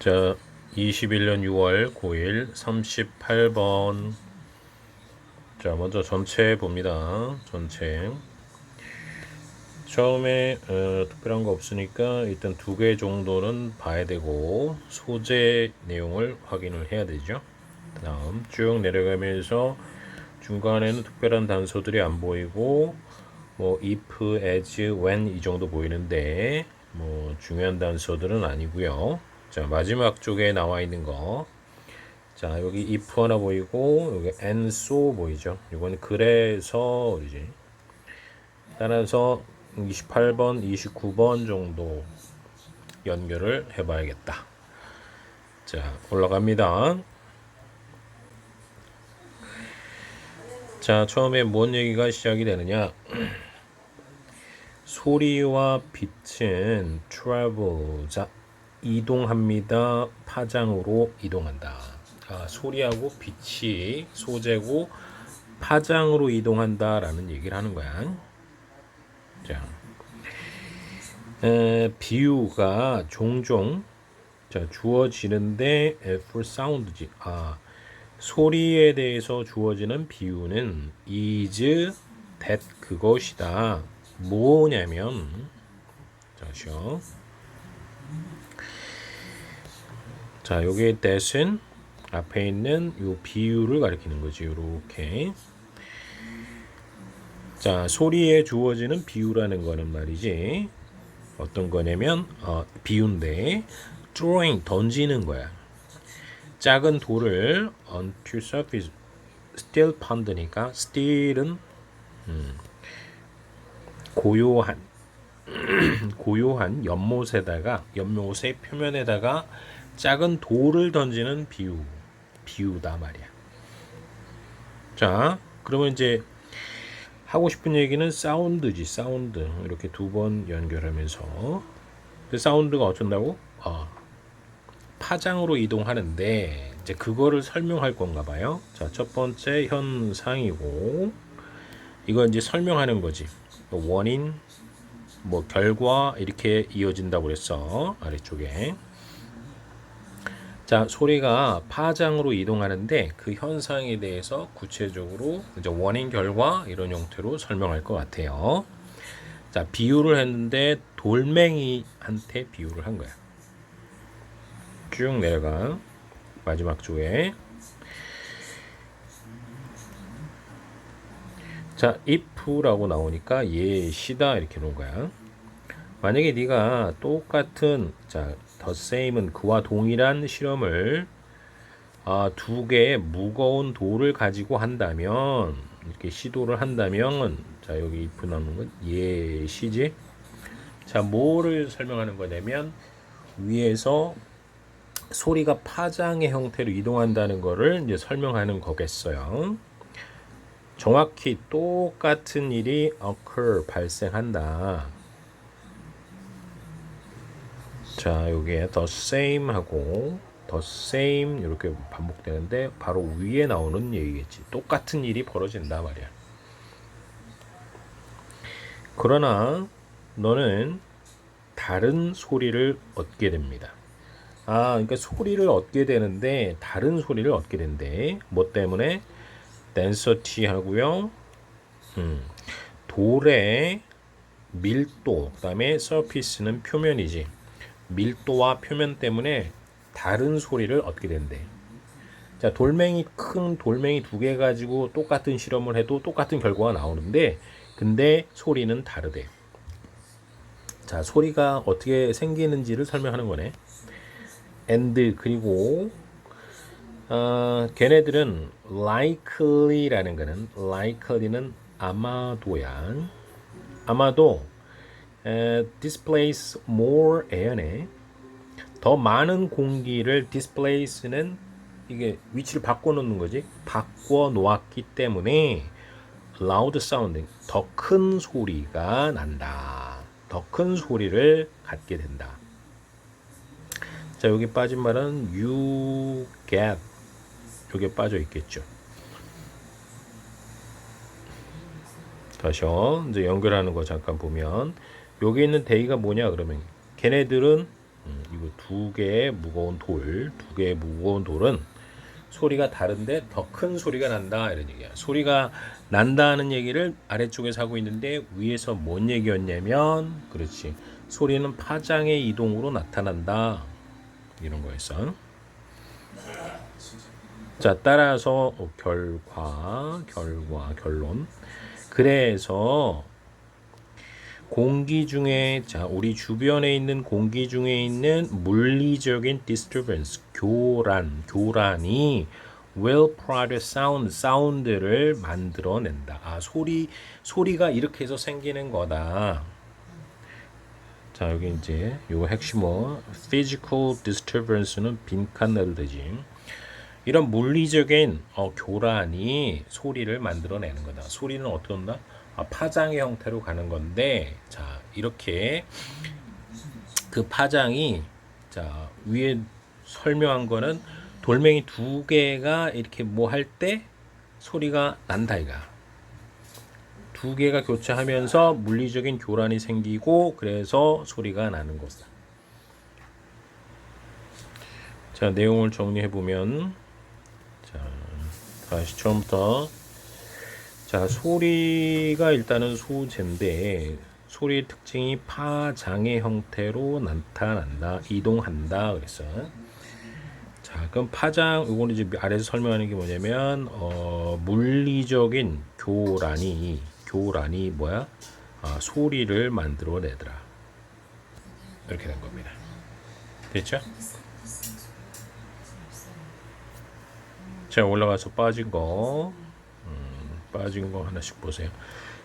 자, 21년 6월 9일 38번. 자, 먼저 전체 봅니다. 전체. 처음에 어, 특별한 거 없으니까 일단 두 개 정도는 봐야 되고 소재 내용을 확인을 해야 되죠. 다음 쭉 내려가면서 중간에는 특별한 단서들이 안 보이고 뭐 if, as, when 이 정도 보이는데 뭐 중요한 단서들은 아니고요. 자 마지막 쪽에 나와 있는 거. 자 여기 if 하나 보이고 여기 and so 보이죠. 이건 그래서 이제 따라서 28번, 29번 정도 연결을 해봐야겠다. 자 올라갑니다. 자, 처음에 뭔 얘기가 시작이 되느냐? 소리와 빛은 travel, 자, 이동합니다. 파장으로 이동한다. 아, 소리하고 빛이 소재고 파장으로 이동한다라는 얘기를 하는 거야. 자, 에, 비유가 종종 자 주어지는데 for sound지. 아, 소리에 대해서 주어지는 비유는 is that 그것이다. 뭐냐면 자시요. 자, 여기 that은 앞에 있는 요 비유를 가리키는 거지. 요렇게. 자, 소리에 주어지는 비유라는 거는 말이지. 어떤 거냐면 어, 비유인데 throwing 던지는 거야. 작은 돌을 onto surface still 펀드니까 still은 음, 고요한 고요한 연못에다가 연못의 표면에다가 작은 돌을 던지는 비유 비유다 말이야. 자, 그러면 이제 하고 싶은 얘기는 사운드지 사운드 이렇게 두 번 연결하면서 그 사운드가 어쩐다고? 아, 파장으로 이동하는데 이제 그거를 설명할 건가 봐요. 자, 첫 번째 현상이고 이거 이제 설명하는 거지. 뭐 원인, 뭐 결과 이렇게 이어진다고 그랬어 아래쪽에. 자, 소리가 파장으로 이동하는데 그 현상에 대해서 구체적으로 이제 원인, 결과 이런 형태로 설명할 것 같아요. 자, 비유를 했는데 돌멩이한테 비유를 한 거야. 쭉 내려가 마지막 쪽에 자 if라고 나오니까 예시다 이렇게 놓은 거야 만약에 네가 똑같은 자 the same은 그와 동일한 실험을 아, 두 개의 무거운 돌을 가지고 한다면 이렇게 시도를 한다면 자 여기 if 나오는 건 예시지 자 뭐를 설명하는 거냐면 위에서 소리가 파장의 형태로 이동한다는 것을 이제 설명하는 거겠어요. 정확히 똑같은 일이 occur 발생한다. 자, 여기에 the same 하고 the same 이렇게 반복되는데 바로 위에 나오는 얘기겠지. 똑같은 일이 벌어진다 말이야. 그러나 너는 다른 소리를 얻게 됩니다. 아, 그러니까 소리를 얻게 되는데 다른 소리를 얻게 된대. 뭐 때문에? density 하고요. 음, 돌의 밀도, 그다음에 surface는 표면이지. 밀도와 표면 때문에 다른 소리를 얻게 된대. 자, 돌멩이 큰 돌멩이 두 개 가지고 똑같은 실험을 해도 똑같은 결과가 나오는데 근데 소리는 다르대. 자, 소리가 어떻게 생기는지를 설명하는 거네. and 그리고 어, 걔네들은 likely라는 거는 likely는 아마도야. 아마도 에, displace more air네. 더 많은 공기를 displace는 이게 위치를 바꿔 놓는 거지. 바꿔 놓았기 때문에 loud sounding 더큰 소리가 난다. 더 큰 소리를 갖게 된다. 자 여기 빠진 말은 you get 여기에 빠져 있겠죠. 다시요. 이제 연결하는 거 잠깐 보면 여기 있는 데이가 뭐냐 그러면 걔네들은 음, 이거 두 개의 무거운 돌, 두 개의 무거운 돌은 소리가 다른데 더 큰 소리가 난다 이런 얘기야. 소리가 난다는 얘기를 아래쪽에서 하고 있는데 위에서 뭔 얘기였냐면 그렇지. 소리는 파장의 이동으로 나타난다. 이런 거였어. 자, 따라서 어, 결과, 결과, 결론. 그래서 공기 중에 자 우리 주변에 있는 공기 중에 있는 물리적인 disturbance 교란 교란이 will produce sound 사운드를 만들어낸다. 아 소리 소리가 이렇게 해서 생기는 거다. 자 여기 이제 요 핵심어 physical disturbance는 빈칸 넣어도 되지. 이런 물리적인 어, 교란이 소리를 만들어내는 거다. 소리는 어떻게 온다? 아, 파장의 형태로 가는 건데, 자 이렇게 그 파장이 자 위에 설명한 거는 돌멩이 두 개가 이렇게 뭐 할 때 소리가 난다 이가. 두 개가 교차하면서 물리적인 교란이 생기고 그래서 소리가 나는 거다. 자 내용을 정리해 보면 자 다시 처음부터 자 소리가 일단은 소재인데 소리의 특징이 파장의 형태로 나타난다 이동한다 그랬어. 자 그럼 파장 요거는 이제 아래서 설명하는 게 뭐냐면 어 물리적인 교란이 교란이 뭐야? 아, 소리를 만들어내더라. 이렇게 된 겁니다. 됐죠? 자 올라가서 빠진 거. 음, 빠진 거 하나씩 보세요.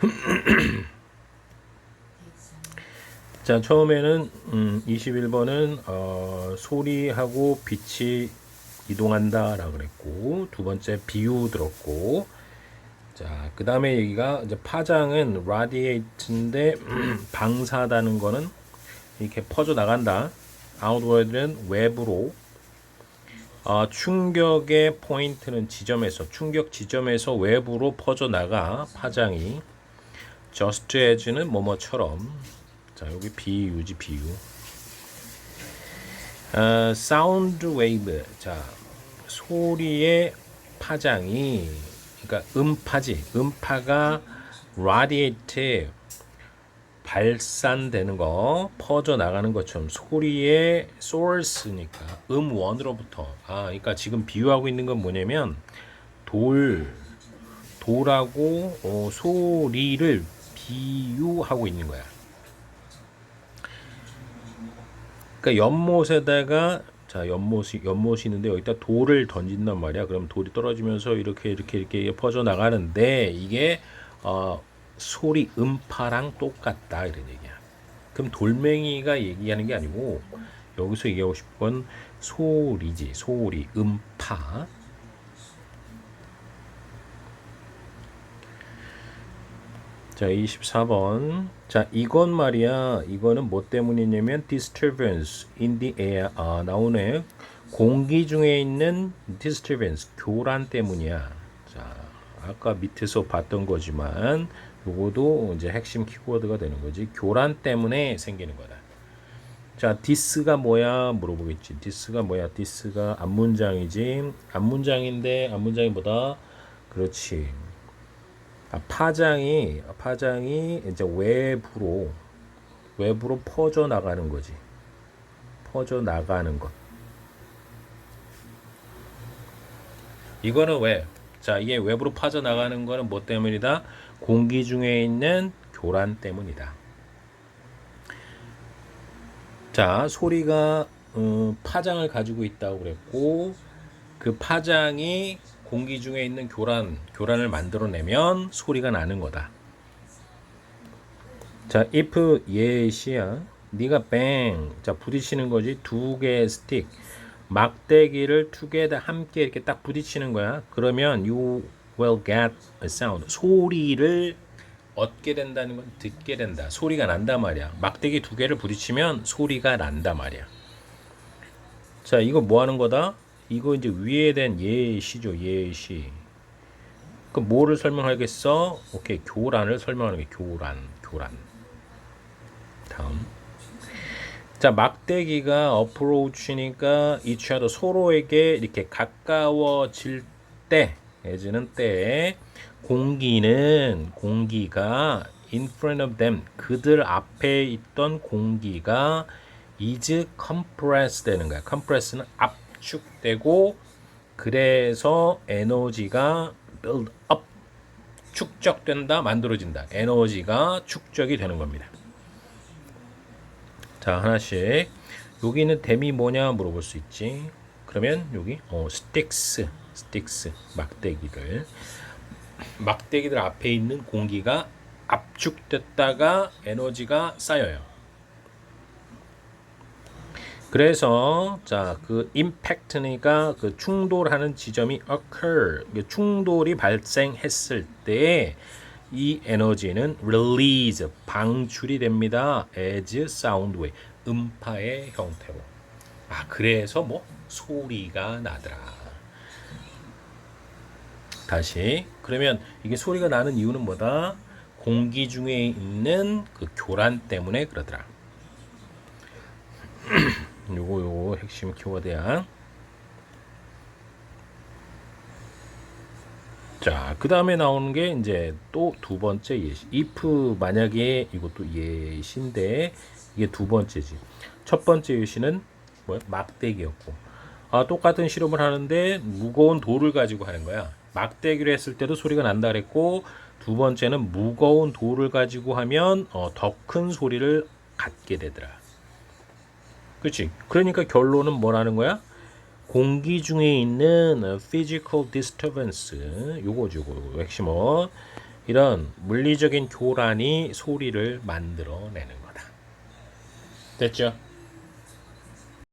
자 처음에는 음, 21번은 어, 소리하고 빛이 이동한다 라고 그랬고 두 번째 비유 들었고 자 그 다음에 여기가 이제 파장은 radiate인데 방사다는 거는 이렇게 퍼져 나간다. outward는 외부로 아, 충격의 포인트는 지점에서 충격 지점에서 외부로 퍼져 나가 파장이. Just as는 뭐뭐처럼. 자 여기 비유지 비유. 아, 사운드 웨이브 자 소리의 파장이 그러니까 음파지 음파가 radiate 발산되는 거 퍼져 나가는 것처럼 소리의 source니까 음원으로부터 아 그러니까 지금 비유하고 있는 건 뭐냐면 돌 돌하고 어, 소리를 비유하고 있는 거야. 그러니까 연못에다가 자 연못이 연못이 있는데 여기다 돌을 던진단 말이야. 그럼 돌이 떨어지면서 이렇게 이렇게 이렇게 퍼져 나가는데 이게 어 소리 음파랑 똑같다 이런 얘기야. 그럼 돌멩이가 얘기하는 게 아니고 여기서 얘기하고 싶은 건 소리지. 소리 음파. 자 24번. 자 이건 말이야. 이거는 뭐 때문이냐면 disturbance in the air. 아 나오네. 공기 중에 있는 disturbance 교란 때문이야. 자 아까 밑에서 봤던 거지만 요거도 이제 핵심 키워드가 되는 거지. 교란 때문에 생기는 거다. 자, 디스가 뭐야? 물어보겠지. 디스가 뭐야? 디스가 앞문장이지. 앞문장인데 앞문장이 뭐다? 그렇지. 아, 파장이 파장이 이제 외부로 외부로 퍼져 나가는 거지. 퍼져 나가는 것. 이거는 왜? 자, 이게 외부로 퍼져 나가는 거는 뭐 때문이다? 공기 중에 있는 교란 때문이다. 자, 소리가 음, 파장을 가지고 있다고 그랬고 그 파장이 공기 중에 있는 교란, 교란을 만들어내면 소리가 나는 거다. 자, if 예시야. 네가 뱅, 자 부딪히는 거지 두 개의 스틱, 막대기를 두개다 함께 이렇게 딱 부딪히는 거야. 그러면 you will get a sound. 소리를 얻게 된다는 건 듣게 된다. 소리가 난다 말이야. 막대기 두 개를 부딪히면 소리가 난다 말이야. 자, 이거 뭐 하는 거다? 이거 이제 위에 된 예시죠. 예시. 그 뭐를 설명하겠어? 오케이. 교란을 설명하는 게 교란. 교란. 다음. 자 막대기가 each other 서로에게 이렇게 가까워질 때 해지는 때 공기는 공기가 in front of them 그들 앞에 있던 공기가 is compressed 되는 거야. compress는 압축되고 그래서 에너지가 build up 축적된다 만들어진다. 에너지가 축적이 되는 겁니다. 자 하나씩 여기 있는 댐이 뭐냐 물어볼 수 있지. 그러면 여기 어 스틱스 스틱스 막대기들 막대기들 앞에 있는 공기가 압축됐다가 에너지가 쌓여요. 그래서 자그 임팩트니까 그 충돌하는 지점이 occur 충돌이 발생했을 때 이 에너지는 release 방출이 됩니다. as sound wave 음파의 형태로. 아 그래서 뭐 소리가 나더라. 다시 그러면 이게 소리가 나는 이유는 뭐다? 공기 중에 있는 그 교란 때문에 그러더라. 요거 요거 핵심 키워드야. 자, 그 다음에 나오는 게 이제 또 두 번째 예시. if 만약에 이것도 예시인데 이게 두 번째지. 첫 번째 예시는 뭐야? 막대기였고. 아, 똑같은 실험을 하는데 무거운 돌을 가지고 하는 거야. 막대기로 했을 때도 소리가 난다 그랬고 두 번째는 무거운 돌을 가지고 하면 어, 더 큰 소리를 갖게 되더라. 그렇지. 그러니까 결론은 뭐라는 거야? 공기 중에 있는 어, physical disturbance 요거죠, 요거 핵심어 이런 물리적인 교란이 소리를 만들어내는 거다. 됐죠?